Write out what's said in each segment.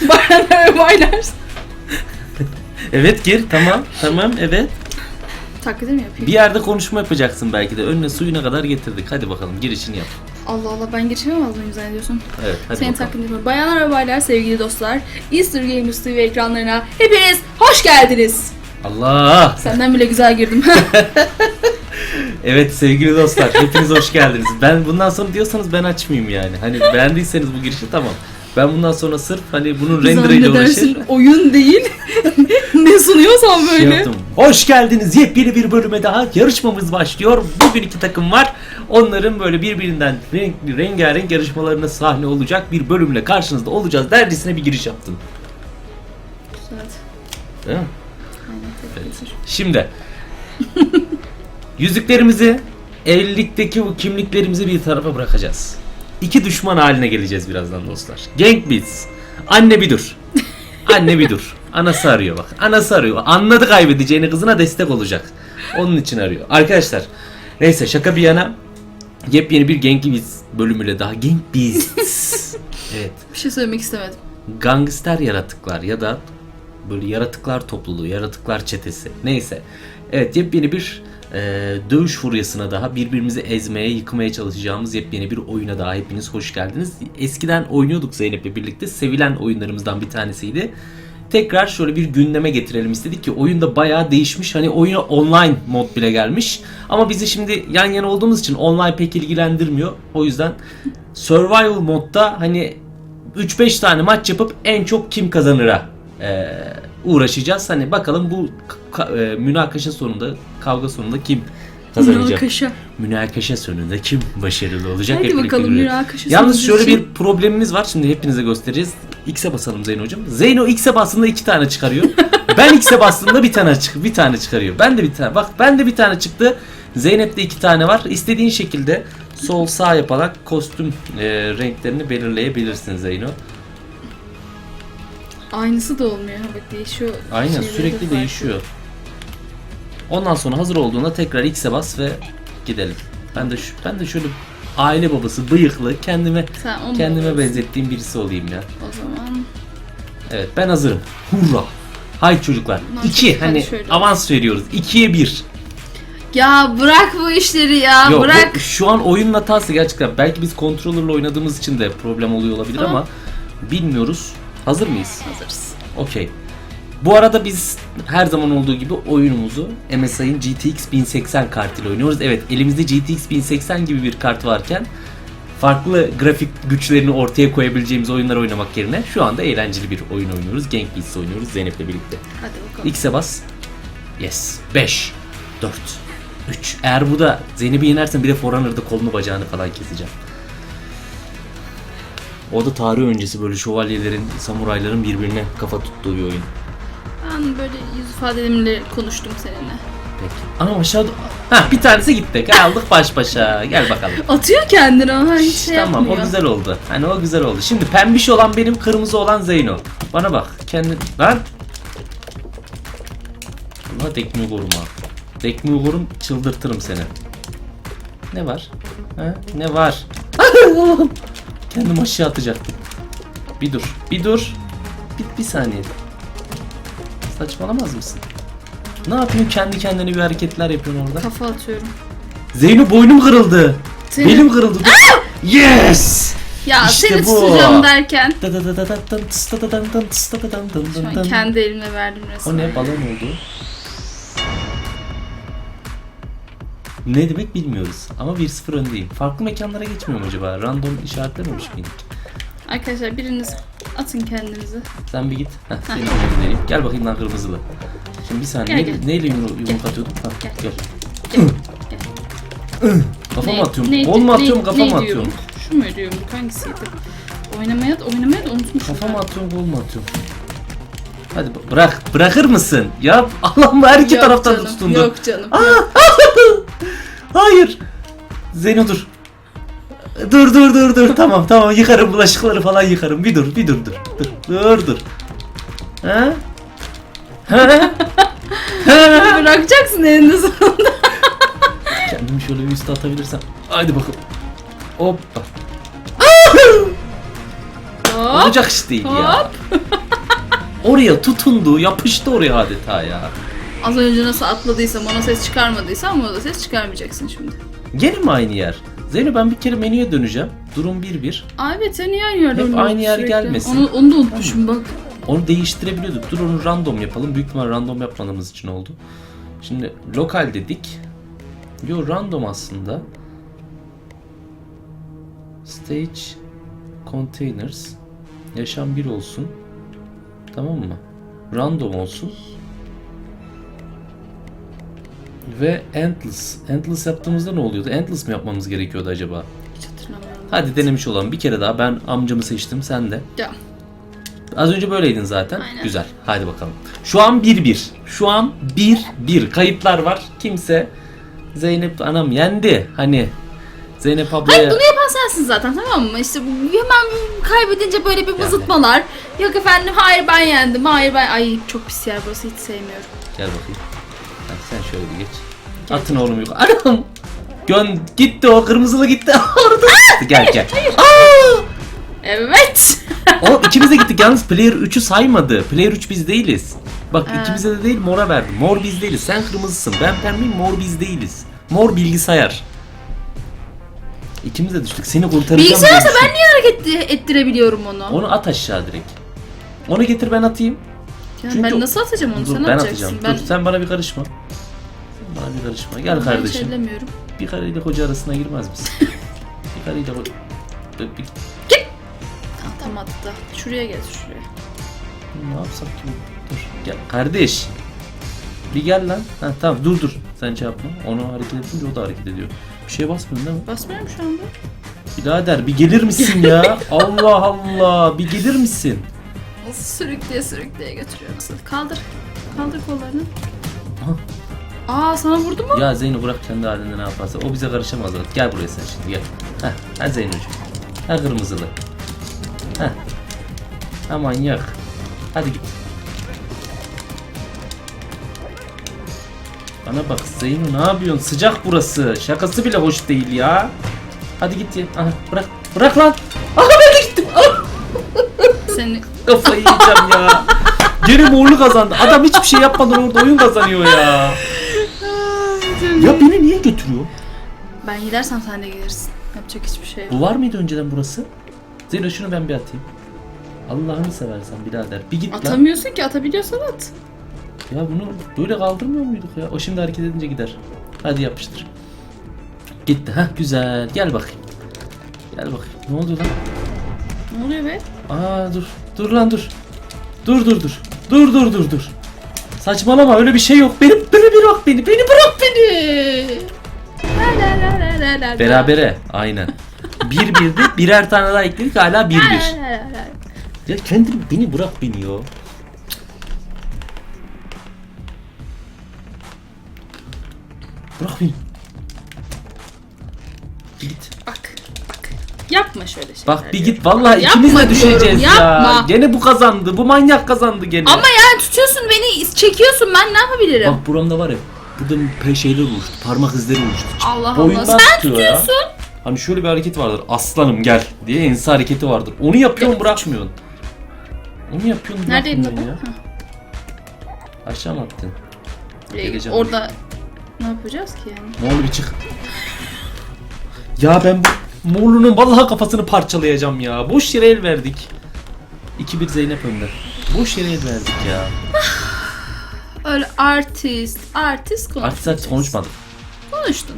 Bayanlar ve baylar. Evet gir tamam tamam evet. Taklidi mi yapayım? Bir yerde konuşma yapacaksın belki de. Önüne suyuna kadar getirdik. Hadi bakalım girişini yap. Allah Allah ben geçiremez miyim zannediyorsun? Evet hadi Senin bakalım. taklidini yapıyorum. Bayanlar ve baylar sevgili dostlar. Easter Gamers TV ekranlarına hepiniz hoş geldiniz. Allah! Senden bile güzel girdim. Evet sevgili dostlar hepiniz hoş geldiniz. Ben bundan sonra diyorsanız ben açmayayım yani. Hani beğendiyseniz bu girişi tamam. Ben bundan sonra sırf hani bunun renderıyla uğraşır. Oyun değil. ne sunuyorsan Şey böyle. yaptım. Hoş geldiniz. Yepyeni bir bölüme daha. Yarışmamız başlıyor. Bugün iki takım var. Onların böyle birbirinden renkli, rengarenk yarışmalarına sahne olacak bir bölümle karşınızda olacağız. Dercesine bir giriş yaptım. Evet. Değil mi? Aynen, Evet. Şimdi yüzüklerimizi, evlilikteki bu kimliklerimizi bir tarafa bırakacağız. İki düşman haline geleceğiz birazdan dostlar. Gang biz. Anne bir dur. Anne bir dur. Anası arıyor bak. Anası arıyor. Anladı kaybedeceğini kızına destek olacak. Onun için arıyor. Arkadaşlar neyse şaka bir yana yepyeni bir Gang Biz bölümüyle daha Gang Biz. evet Bir şey söylemek istemedim. gangster yaratıklar ya da böyle yaratıklar topluluğu, yaratıklar çetesi neyse. Evet yepyeni bir e, dövüş furyasına daha birbirimizi ezmeye, yıkmaya çalışacağımız yepyeni bir oyuna daha hepiniz hoş geldiniz. Eskiden oynuyorduk Zeynep'le birlikte. Sevilen oyunlarımızdan bir tanesiydi. Tekrar şöyle bir gündeme getirelim istedik ki oyunda bayağı değişmiş. Hani oyuna online mod bile gelmiş. Ama bizi şimdi yan yana olduğumuz için online pek ilgilendirmiyor. O yüzden survival modda hani 3-5 tane maç yapıp en çok kim kazanıra e, uğraşacağız. Hani bakalım bu e, münakaşa sonunda, kavga sonunda kim kazanacak? Münakaşa. Münakaşa sonunda kim başarılı olacak? Hadi Hep bakalım münakaşa Yalnız şöyle için. bir problemimiz var. Şimdi hepinize göstereceğiz. X'e basalım Zeyno hocam. Zeyno X'e bastığında iki tane çıkarıyor. ben X'e bastığımda bir tane çık bir tane çıkarıyor. Ben de bir tane. Bak ben de bir tane çıktı. Zeynep'te iki tane var. İstediğin şekilde sol sağ yaparak kostüm e, renklerini belirleyebilirsin Zeyno. Aynısı da olmuyor. Ha bak değişiyor. Aynen Şeyleri de sürekli farklı. değişiyor. Ondan sonra hazır olduğunda tekrar X'e bas ve gidelim. Ben de şu, ben de şöyle aile babası bıyıklı kendime Sen onu kendime olursun. benzettiğim birisi olayım ya. O zaman Evet ben hazırım. Hurra. Hay çocuklar. Nasıl? 2 Hadi hani şöyle. avans veriyoruz. 2'ye 1. Ya bırak bu işleri ya. Yok bırak. bu- şu an oyunun hatası gerçekten. Belki biz controller'la oynadığımız için de problem oluyor olabilir Tamam. ama bilmiyoruz. Hazır mıyız? Hazırız. Okey. Bu arada biz her zaman olduğu gibi oyunumuzu MSI'ın GTX 1080 kartıyla oynuyoruz. Evet elimizde GTX 1080 gibi bir kart varken farklı grafik güçlerini ortaya koyabileceğimiz oyunlar oynamak yerine şu anda eğlenceli bir oyun oynuyoruz. Gang Beasts oynuyoruz Zeynep'le birlikte. Hadi bakalım. X'e bas. Yes. 5, 4, 3. Eğer bu da Zeynep'i yenersen bir de Foreigner'da kolunu bacağını falan keseceğim. O da tarih öncesi böyle şövalyelerin, samurayların birbirine kafa tuttuğu bir oyun. Ben böyle yüz ifadelerimle konuştum seninle. Peki. Ama aşağıda... Hah bir tanesi gitti. Kaldık baş başa. Gel bakalım. Atıyor kendini ama hiç şey tamam yapmıyor. o güzel oldu. Hani o güzel oldu. Şimdi pembiş olan benim, kırmızı olan Zeyno. Bana bak. Kendi... Lan! Allah dekmi korum ha. Dekmi korum çıldırtırım seni. Ne var? Ha? Ne var? Kendim aşağı atacaktım. Bir dur. Bir dur. Bir, bir saniye. Saçmalamaz mısın? Ne yapıyorsun? Kendi kendine bir hareketler yapıyorsun orada. Kafa atıyorum. Zeyno boynum kırıldı. Senin- Belim kırıldı. Dur. yes! Ya İşte seni bu. tutacağım derken şu an kendi elimle verdim resmen. O ne balon oldu. Ne demek bilmiyoruz ama 1-0 öndeyim. Farklı mekanlara geçmiyorum acaba? Random işaretlememiş miydik? Arkadaşlar biriniz atın kendinizi. Sen bir git. Heh, senin önündeyim. Gel bakayım lan kırmızılı. Şimdi bir saniye. Gel, gel. neyle yumruk, yumruk atıyordum? Ha, Gel. gel. Gel. Gel. Kafa Ne- mı atıyorum? neydi- Kol mu atıyorum, neydi- kafa mı neydi atıyorum? yumruk? Şu muydu yumruk hangisiydi? Oynamaya da oynamaya da unutmuşum. Kafa ben. mı atıyorum, kol mu atıyorum? Hadi bırak, bırakır mısın? Ya Allah'ım her iki Yok taraftan canım, tutundu. Yok canım. Hayır. Zeyno dur. Dur dur dur dur. tamam tamam yıkarım bulaşıkları falan yıkarım. Bir dur bir dur dur. Dur dur dur. Ha? Ha? ha? Bırakacaksın elinde sonunda. Kendimi şöyle bir üste atabilirsem. Haydi bakalım. Hoppa. Hop. Olacak iş değil ya. Hop. Oraya tutundu, yapıştı oraya adeta ya. Az önce nasıl atladıysam ona ses çıkarmadıysam ona da ses çıkarmayacaksın şimdi. Gene mi aynı yer? Zeyno ben bir kere menüye döneceğim. Durum 1-1. Aa evet sen niye aynı yerde Hep oynuyorsun aynı yer sürekli? gelmesin. Onu, onu da unutmuşum bak. Onu değiştirebiliyorduk. Dur onu random yapalım. Büyük ihtimal random yapmadığımız için oldu. Şimdi lokal dedik. Yo random aslında. Stage containers yaşam 1 olsun. Tamam mı? Random olsun. Ve endless. Endless yaptığımızda ne oluyordu? Endless mi yapmamız gerekiyordu acaba? Hiç hatırlamıyorum. Hadi denemiş olalım. Bir kere daha ben amcamı seçtim. Sen de. Ya. Az önce böyleydin zaten. Aynen. Güzel. Hadi bakalım. Şu an 1-1. Şu an 1-1. Kayıplar var. Kimse Zeynep anam yendi. Hani Zeynep ablaya Hayır bunu yapan sensin zaten tamam mı? İşte hemen kaybedince böyle bir vızıtmalar. Yok efendim hayır ben yendim. Hayır ben... Ay çok pis yer burası hiç sevmiyorum. gel bakayım. Şöyle bir geç. Atın oğlum yukarı. Anam. Gön gitti o kırmızılı gitti. Orada. gel gel. Evet. O ikimiz de gittik. Yalnız player 3'ü saymadı. Player 3 biz değiliz. Bak Ha. ikimize de değil mora verdim. Mor biz değiliz. Sen kırmızısın. Ben pembeyim. Mor biz değiliz. Mor bilgisayar. İkimiz de düştük. Seni kurtaracağım. Bilgisayarsa diye ben niye hareket ettirebiliyorum onu? Onu at aşağı direkt. Onu getir ben atayım. Ya çünkü- ben nasıl atacağım onu? Dur Sen ben atacaksın. atacağım. Ben, Dur sen bana bir karışma. Bir karışma. Gel ben kardeşim. ellemiyorum. Bir karıyla koca arasına girmez misin? bir karıyla koca... Bir... Tamam tamam attı. Şuraya gel şuraya. Ne yapsak ki? Dur gel. Kardeş. Bir gel lan. Ha, tamam dur dur. Sen şey yapma. Onu hareket edince o da hareket ediyor. Bir şeye basmıyorsun değil mi? Basmıyorum şu anda. Birader bir gelir misin ya? Allah Allah. Bir gelir misin? Nasıl sürükleye sürükleye götürüyor nasıl? Kaldır. Kaldır kollarını. Aha. Aa sana vurdu mu? Ya Zeyno bırak kendi halinde ne yaparsa. O bize karışamaz artık. Gel buraya sen şimdi gel. Heh. Ha Zeynocuğum. Ha kırmızılı. Heh. Ha manyak. Hadi git. Bana bak Zeyno ne yapıyorsun? Sıcak burası. Şakası bile hoş değil ya. Hadi git ya. Aha, bırak. Bırak lan. Aha ben de gittim. Ah, Seni kafayı yiyeceğim ya. Gene morlu kazandı. Adam hiçbir şey yapmadan orada oyun kazanıyor ya. Ya beni niye götürüyor? Ben gidersem sen de gelirsin. Yapacak hiçbir şey yok. Bu var mıydı önceden burası? Zeyno şunu ben bir atayım. Allah'ını seversen birader. Bir git lan. Atamıyorsun ki atabiliyorsan at. Ya bunu böyle kaldırmıyor muyduk ya? O şimdi hareket edince gider. Hadi yapıştır. Gitti. ha güzel. Gel bakayım. Gel bakayım. Ne oluyor lan? Ne oluyor be? Aa dur. Dur lan dur. Dur dur dur. Dur dur dur dur. Saçmalama öyle bir şey yok. Beni, beni bırak beni. Beni bırak beni. La la la la la la. Berabere. Aynen. Bir birdi. Birer tane daha ekledik. Hala bir La bir. la la la. Ya kendim beni bırak beni ya. Bırak beni. Git. Yapma şöyle şeyler. Bak bir git vallahi Yapma ikimiz de diyorum, düşeceğiz ya. yapma. Gene bu kazandı. Bu manyak kazandı gene. Ama yani tutuyorsun beni çekiyorsun ben ne yapabilirim? Bak buramda var ya. Burada pe- şeyler oluştu. Parmak izleri oluştu. Allah Boyundan Allah. Sen tutuyor ya. tutuyorsun. Hani şöyle bir hareket vardır. Aslanım gel diye ense hareketi vardır. Onu yapıyorsun bırakmıyorsun. Onu yapıyorsun Neredeyim bırakmıyorsun ya. Aşağı mı attın? Hı. Geleceğim. Orada ne yapacağız ki yani? Ne olur bir çık. Ya ben bu Morlu'nun vallahi kafasını parçalayacağım ya. Boş yere el verdik. 2-1 Zeynep önde. Boş yere el verdik ya. Öyle artist, artist konuş. Artık zaten konuşmadık. Konuştun.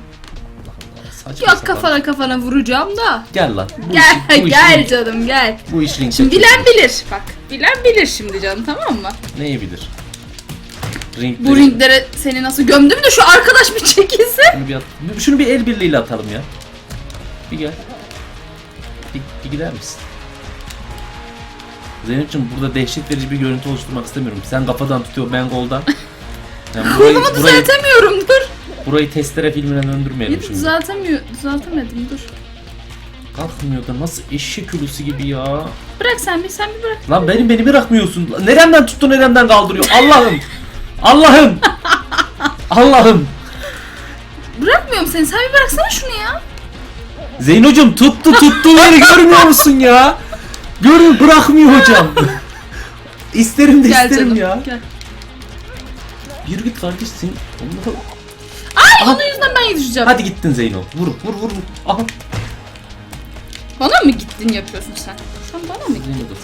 Saçma Yok sapan. kafana kafana vuracağım da. Gel lan. Bu Gel işin- bu gel işin- canım gel. Bu iş ring Şimdi bilen bilir. Bak bilen bilir şimdi canım tamam mı? Neyi bilir? Ring Bu ringlere seni nasıl gömdüm de şu arkadaş bir çekilse. Şunu bir, at- şunu bir el birliğiyle atalım ya. Bir gel. Bir, bir gider misin? Zeynep'ciğim burada dehşet verici bir görüntü oluşturmak istemiyorum. Sen kafadan tutuyor ben goldan. Yani burayı, Kolumu burayı, düzeltemiyorum dur. burayı testere filmine döndürmeyelim Bir şimdi. düzeltemiyor, düzeltemedim dur. Kalkmıyor da nasıl eşek ölüsü gibi ya. Bırak sen bir sen bir bırak. Lan benim beni bırakmıyorsun. Lan Neremden tuttu neremden kaldırıyor. Allah'ım. Allah'ım. Allah'ım. Bırakmıyorum seni sen bir bıraksana şunu ya. Zeyno'cum tuttu tuttu yeri görmüyor musun ya? Görün bırakmıyor hocam. isterim de Gel isterim canım. ya. Gel. Yürü git kardeşsin. Allah. Ay onun yüzünden ben yetişeceğim. Hadi gittin Zeyno. Vur vur vur. vur. Aha. Bana mı gittin yapıyorsun sen? Sen bana mı gittin? Zeyno dur.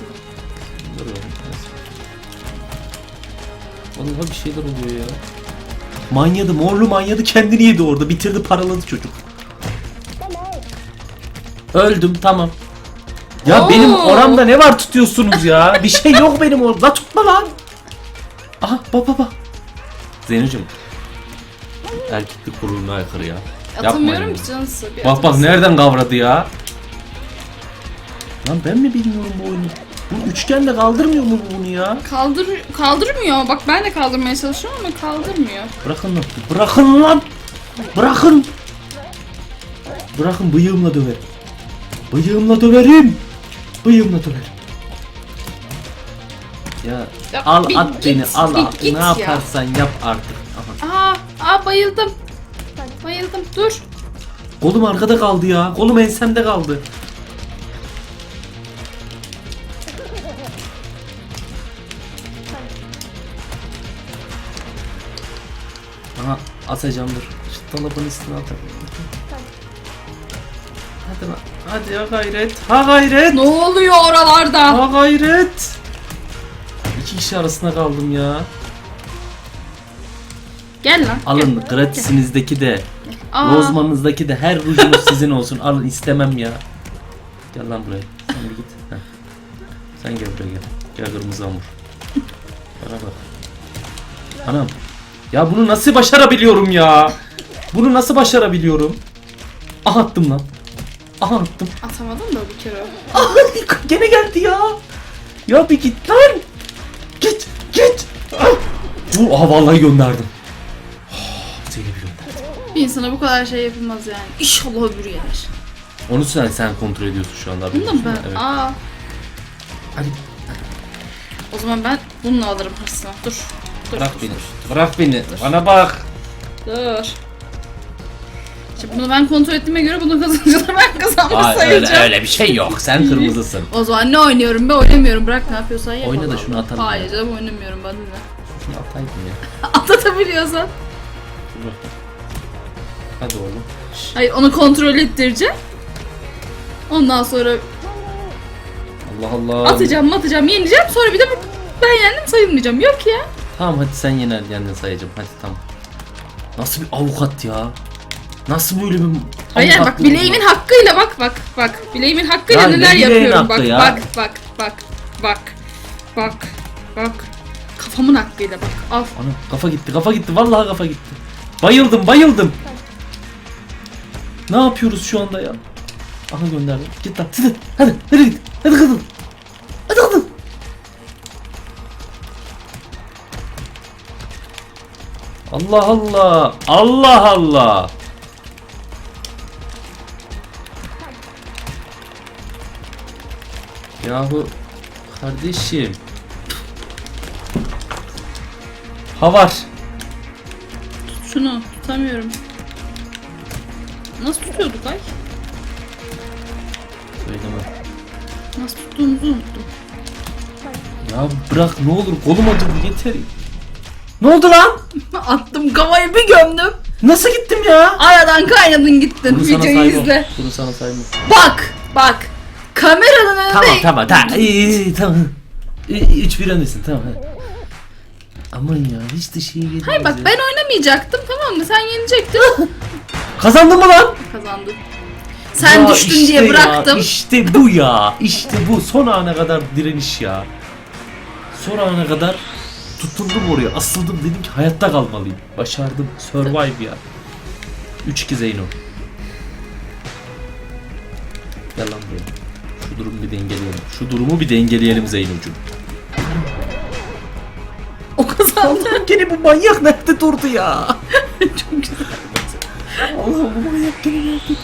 Dur oğlum. Vallahi bir şeyler oluyor ya. Manyadı, morlu manyadı kendini yedi orada. Bitirdi paraladı çocuk. Öldüm tamam. Ya Oo. benim oramda ne var tutuyorsunuz ya? Bir şey yok benim orada. La tutma lan. Aha bak bak bak. Zeynocuğum. Erkeklik gururuna aykırı ya. Atamıyorum ki canısı. Bir Bak bak nereden kavradı ya? Lan ben mi bilmiyorum bu oyunu? Bu üçgen de kaldırmıyor mu bunu ya? Kaldır, kaldırmıyor. Bak ben de kaldırmaya çalışıyorum ama kaldırmıyor. Bırakın lan. Bırakın lan. Bırakın. Bırakın bıyığımla döverim. Bıyığımla döverim. Bıyığımla döverim. Ya, Ya al bir at git, beni al bir at. git ne ya. yaparsan yap artık. Aha. Aa, aa bayıldım. Bayıldım. Dur. Kolum arkada kaldı ya. Kolum ensemde kaldı. Aha atacağım dur. Şu dolabın üstüne atarım. Hadi lan. Hadi ya gayret. Ha gayret. Ne oluyor oralarda? Ha gayret. İki kişi arasında kaldım ya. Gel lan. Alın gel. gratisinizdeki de. Aa, Rozmanınızdaki de her rujunuz sizin olsun. Alın istemem ya. Gel lan buraya. Sen bir git. Heh. Sen gel buraya gel. Gel kırmızı hamur. Bana bak. Anam. Ya bunu nasıl başarabiliyorum ya? Bunu nasıl başarabiliyorum? Aha attım lan. Aha attım. Atamadım da bir kere. Aha gene geldi ya. Ya bir git lan. Git git. Ah. Bu aha vallahi gönderdim. Oh, Zeynep'i gönderdim. Bir insana bu kadar şey yapılmaz yani. İnşallah öbürü yener. Onu sen sen kontrol ediyorsun şu anda. Bunu da mı ben? Evet. Aa, Hadi o zaman ben bununla alırım hırsını. Dur. Dur. bırak beni. Bırak beni. Bana bak. Dur. Şimdi bunu ben kontrol ettiğime göre bunu kazanacağım. Ben kazanmış öyle, sayacağım. öyle bir şey yok. Sen kırmızısın. O zaman ne oynuyorum be oynamıyorum. Bırak ne yapıyorsan yap. Oyna da şunu atalım Hayır canım oynamıyorum ben de. Şunu ataydın ya. Atlatabiliyorsan. Dur. Hadi oğlum. Hayır onu kontrol ettireceğim. Ondan sonra Allah Allah. atacağım atacağım yeneceğim. Sonra bir de ben yendim sayılmayacağım. Yok ya. Tamam hadi sen yener yendin sayacağım. Hadi tamam. Nasıl bir avukat ya? Nasıl böyle bir Hayır bak bileğimin hakkıyla bak bak bak. Bileğimin hakkıyla Ya ne neler bileğin yapıyorum hakkı bak, ya? bak bak bak bak bak bak. Kafamın hakkıyla bak. Al. Ana kafa gitti kafa gitti vallahi kafa gitti. Bayıldım bayıldım. Ne yapıyoruz şu anda ya? Aha gönderdim. Git lan hadi hadi hadi git. Hadi kızım. Hadi kızım. Allah Allah. Allah Allah. Yahu kardeşim. Ha var. Şunu tutamıyorum. Nasıl tutuyorduk ay? Söyleme. Nasıl tuttuğumuzu unuttum. Ya bırak ne olur kolum acıdı yeter. Ne oldu lan? Attım kafayı bir gömdüm. Nasıl gittim ya? Aradan kaynadın gittin. Bunu sana Videoyu saymam. izle. Bunu sana saymam. Bak bak. Kameranın önünde. Tamam tamam tamam. İyi, iyi, iyi, tamam. 3 bir öndesin tamam hadi. Aman ya hiç de şey gelmez Hayır bak ya. ben oynamayacaktım tamam mı? Sen yenecektin. Kazandın mı lan? Kazandın. Sen Ya düştün işte diye ya, bıraktım. işte bu ya. İşte bu. Son ana kadar direniş ya. Son ana kadar tutundum oraya. Asıldım dedim ki hayatta kalmalıyım. Başardım. Survive ya. 3-2 Zeyno. Gel lan buraya. Şu durumu bir dengeleyelim. Şu durumu bir dengeleyelim Zeyno'cum. O kazandı. Gene bu manyak nerede durdu ya? Çok güzel. Allah'ım bu manyak gene nerede durdu?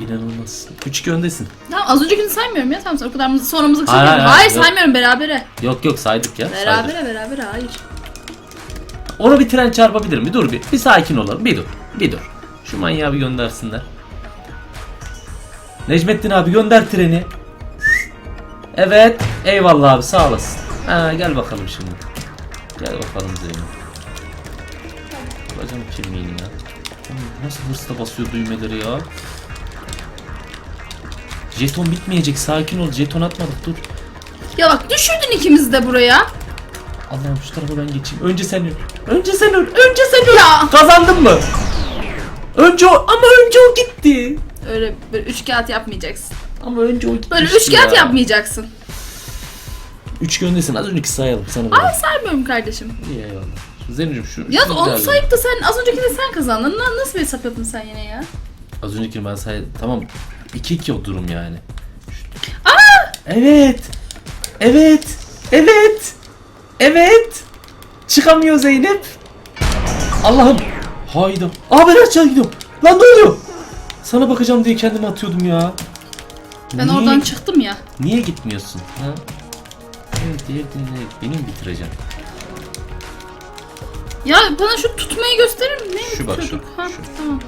İnanılmaz. 3-2 öndesin. Tamam az öncekini saymıyorum ya tamam sen o kadar mızık sonra mızık Hayır, saymıyorum. hayır, Hayır, yok. saymıyorum berabere. Yok yok saydık ya. saydık. Berabere berabere hayır. Ona bir tren çarpabilirim. Bir dur bir. Bir sakin olalım. Bir dur. Bir dur. Şu manyağı bir göndersinler. Necmettin abi gönder treni. Evet. Eyvallah abi sağ olasın. Ha, gel bakalım şimdi. Gel bakalım Zeynep. Bacım kimliğini ya. Nasıl hırsla basıyor düğmeleri ya? Jeton bitmeyecek. Sakin ol. Jeton atmadık. Dur. Ya bak düşürdün ikimiz de buraya. Allah'ım şu tarafa ben geçeyim. Önce sen öl. Önce sen öl. Önce sen öl. Ya. Kazandın mı? Önce o ama önce o gitti. Öyle böyle üç kağıt yapmayacaksın. Ama önce o. Böyle üç kağıt yapmayacaksın. Üç göndesin. Az önceki sayalım sana. Ay saymıyorum kardeşim. İyi eyvallah. Zeynep'ciğim şu. Ya şunu onu sayıp da sen az öncekinde sen kazandın. Na- Nasıl bir hesap yaptın sen yine ya? Az önceki ben say tamam 2-2 o durum yani. Aa! Evet. Evet. Evet. Evet. Çıkamıyor Zeynep. Allah'ım. Hayda. Aa ben aşağı gidiyorum. Lan ne oluyor? Sana bakacağım diye kendimi atıyordum ya. Ben Niye- oradan çıktım ya. Niye gitmiyorsun? Ha? Evet, diğer dinle. Beni mi bitireceksin? Ya bana şu tutmayı gösterir misin? Ne Şu bak, şu? Ha, şu. tamam.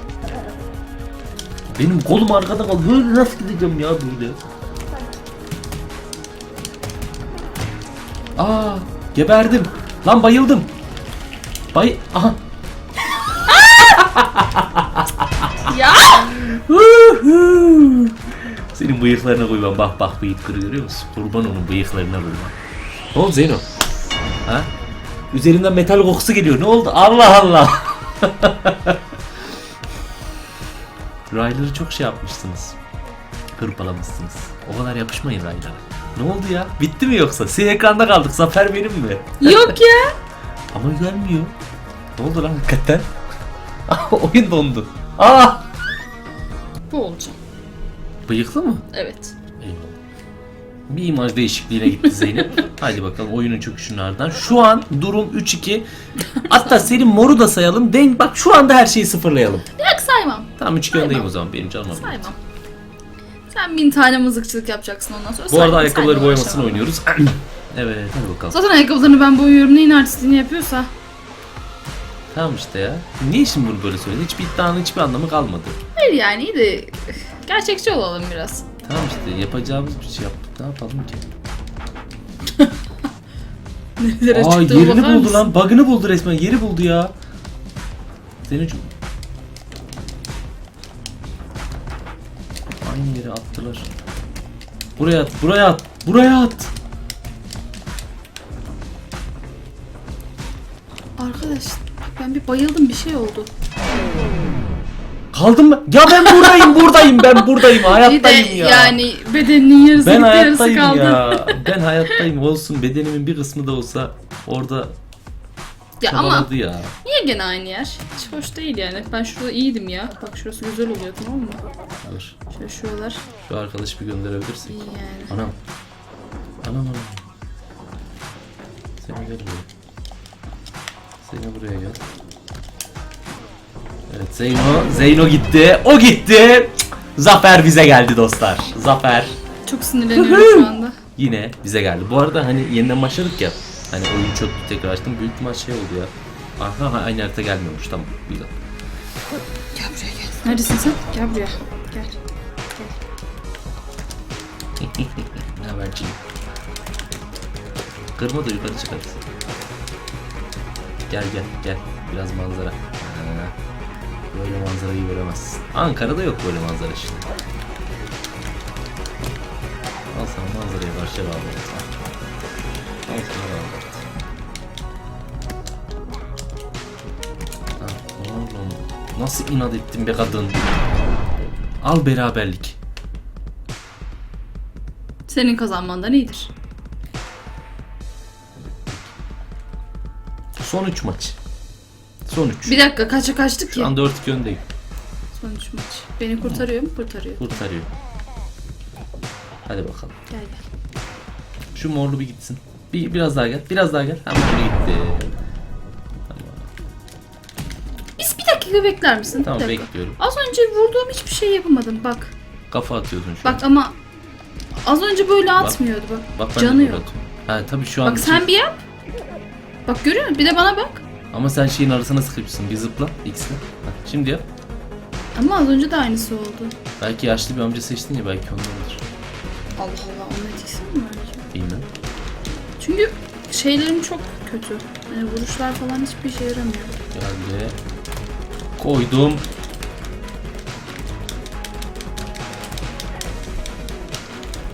Benim kolum arkada kaldı. Böyle nasıl gideceğim ya böyle? Aa, geberdim. Lan bayıldım. Bay... Aha. Ya! Senin bıyıklarına koymam. Bak bak bıyıkları görüyor musun? Kurban onun bıyıklarına koymam. Ne oldu Zeyno? Ha? Üzerinden metal kokusu geliyor. Ne oldu? Allah Allah. Rayları çok şey yapmışsınız. Hırpalamışsınız. O kadar yapışmayın raylara. Ne oldu ya? Bitti mi yoksa? Siyah ekranda kaldık. Zafer benim mi? Yok ya. Ama gelmiyor. Ne oldu lan hakikaten? Oyun dondu. Aa! Bu olacak. Bıyıklı mı? Evet. Eyvallah. Bir imaj değişikliğine gitti Zeynep. Hadi bakalım oyunun çöküşünün ardından. Şu an durum 3-2. Hatta senin moru da sayalım. Den bak şu anda her şeyi sıfırlayalım. Yok saymam. Tamam 3 2 öndeyim Saymam. o zaman benim canım. benim. Saymam. Sen bin tane mızıkçılık yapacaksın ondan sonra. Bu arada saymam, ayakkabıları saymam, boyamasını uğraşamam. oynuyoruz. evet hadi bakalım. Zaten ayakkabılarını ben boyuyorum. Neyin artistliğini yapıyorsa. Tamam işte ya. Niye şimdi bunu böyle söyledin? Hiçbir iddianın hiçbir anlamı kalmadı. Hayır yani iyi de gerçekçi olalım biraz. Tamam işte yapacağımız bir şey yaptık. Ne yapalım ki? Nerelere Aa çıktığına yerini bakar buldu mısın? lan. Bug'ını buldu resmen. Yeri buldu ya. Zeynep'ciğim. Aynı yere attılar. Buraya at, buraya at, buraya at. Arkadaş ben bir bayıldım bir şey oldu. Kaldım mı? Ya ben buradayım, buradayım, ben buradayım, Bir de hayattayım ya. yani bedeninin yarısı ben gitti, yarısı hayattayım kaldı. ya. Ben hayattayım olsun. Bedenimin bir kısmı da olsa orada Ya ama ya. niye gene aynı yer? Hiç hoş değil yani. Ben şurada iyiydim ya. Bak şurası güzel oluyor tamam mı? Alır. Şöyle şuralar Şu arkadaşı bir gönderebilirsek. iyi yani. Anam. Anam anam. Seni gel Seni buraya gel. Evet Zeyno. Zeyno gitti. O gitti. Cık, Zafer bize geldi dostlar. Zafer Çok sinirleniyorum şu anda. yine bize geldi. Bu arada hani yeniden başladık ya. Hani oyun çöktü tekrar açtım. Büyük ihtimal şey oldu ya. Aha aynı harita gelmiyormuş tamam. Güzel. Gel buraya gel. Neredesin sen? Gel buraya. Gel. Ne haberciyim? Kırma da yukarı çıkarız. Gel gel gel. Biraz manzara. Ha, Böyle manzarayı göremezsin. Ankara'da yok böyle manzara işte. Al sana manzaraya karşı bağlı. Al sana oğlum, Nasıl inat ettin be kadın? Al beraberlik. Senin kazanmandan iyidir. Son 3 maç. Son 3. Bir dakika kaça kaçtık ki? Şu an 4-2 öndeyim. Son üç maç. Beni kurtarıyor mu? Kurtarıyor. Kurtarıyor. Hadi bakalım. Gel gel. Şu morlu bir gitsin. Bir, biraz daha gel. Biraz daha gel. Ha morlu gitti. Biz bir dakika bekler misin? Tamam bir dakika. bekliyorum. Az önce vurduğum hiçbir şey yapamadım bak. Kafa atıyordun şu an. Bak ama az önce böyle atmıyordu bak. Bak ben Canı de yok. böyle atıyorum. Ha tabii şu an. Bak sen bir yap. Bak görüyor musun? Bir de bana bak. Ama sen şeyin arasına sıkışmışsın. Bir zıpla. X'le. Ha, şimdi yap. Ama az önce de aynısı oldu. Belki yaşlı bir amca seçtin ya belki ondandır. Allah Allah onun etkisi mi var acaba? Çünkü şeylerim çok kötü. Yani vuruşlar falan hiçbir işe yaramıyor. Geldi. Koydum.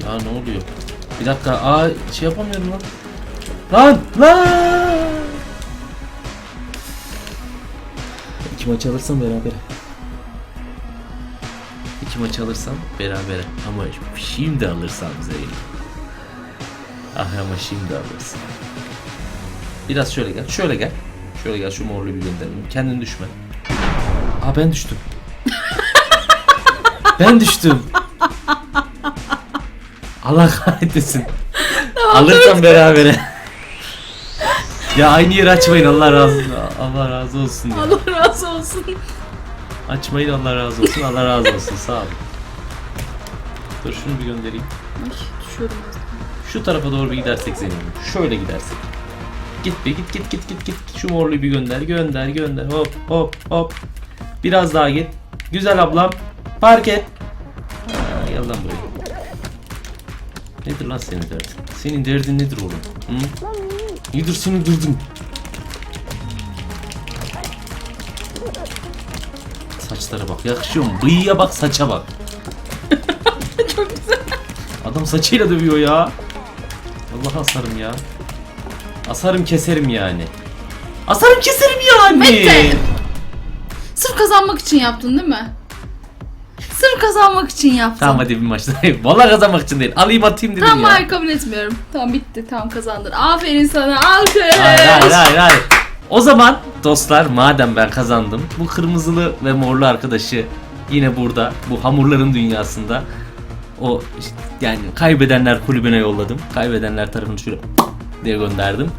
Ya ne oluyor? Bir dakika. Aa şey yapamıyorum lan. Lan! Lan! İki maç alırsam beraber. İki maç alırsam beraber. Ama şimdi alırsam Zeynep. Ah ama şimdi alırsam. Biraz şöyle gel. Şöyle gel. Şöyle gel şu morlu bir gönderelim. Kendin düşme. Aa ben düştüm. ben düştüm. Allah kahretmesin. Alırsam berabere. Ya aynı yeri açmayın Allah razı Allah razı olsun ya. Allah razı olsun. Açmayın Allah razı olsun. Allah razı olsun. Sağ olun. Dur şunu bir göndereyim. Ay düşüyorum. Şu tarafa doğru bir gidersek Zeynep'im. Şöyle gidersek. Git be git git git git git. Şu morluyu bir gönder gönder gönder. Hop hop hop. Biraz daha git. Güzel ablam. Park et. Aa, gel lan buraya. Nedir lan senin derdin? Senin derdin nedir oğlum? Hı? Nedir senin derdin? Saçlara bak. Yakışıyor mu? Bıyığa bak saça bak. Çok güzel. Adam saçıyla dövüyor ya. Allah asarım ya. Asarım keserim yani. Asarım keserim yani. Mete! Sırf kazanmak için yaptın değil mi? Kazanmak için yaptın. Tamam hadi bir maç daha. Vallahi kazanmak için değil. Alayım atayım dedim Tamam ya. hayır kabul etmiyorum. Tamam bitti. Tamam kazandın. Aferin sana. Alkış. Hayır hayır hayır hayır. O zaman dostlar madem ben kazandım bu kırmızılı ve morlu arkadaşı yine burada bu hamurların dünyasında o işte yani kaybedenler kulübüne yolladım. Kaybedenler tarafını şöyle diye gönderdim.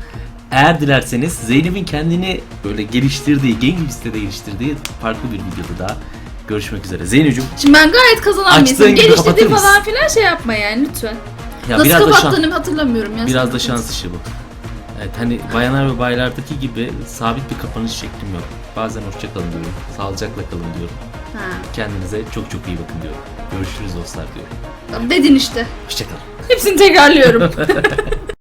Eğer dilerseniz Zeynep'in kendini böyle geliştirdiği, Gengilis'te de geliştirdiği farklı bir videoda daha görüşmek üzere. Zeynep'cim Şimdi ben gayet kazanan Açtığın birisiyim. gibi kapatır Geliştirdiği mısın? falan filan şey yapma yani lütfen. ya Nasıl biraz da şans, kapattığını hatırlamıyorum ya. biraz da şans işi bu. Evet hani bayanlar ve baylardaki gibi sabit bir kapanış şeklim yok. Bazen hoşça kalın diyorum. Sağlıcakla kalın diyorum. Ha. Kendinize çok çok iyi bakın diyorum. Görüşürüz dostlar diyorum. Dedin işte. Hoşçakalın. Hepsini tekrarlıyorum.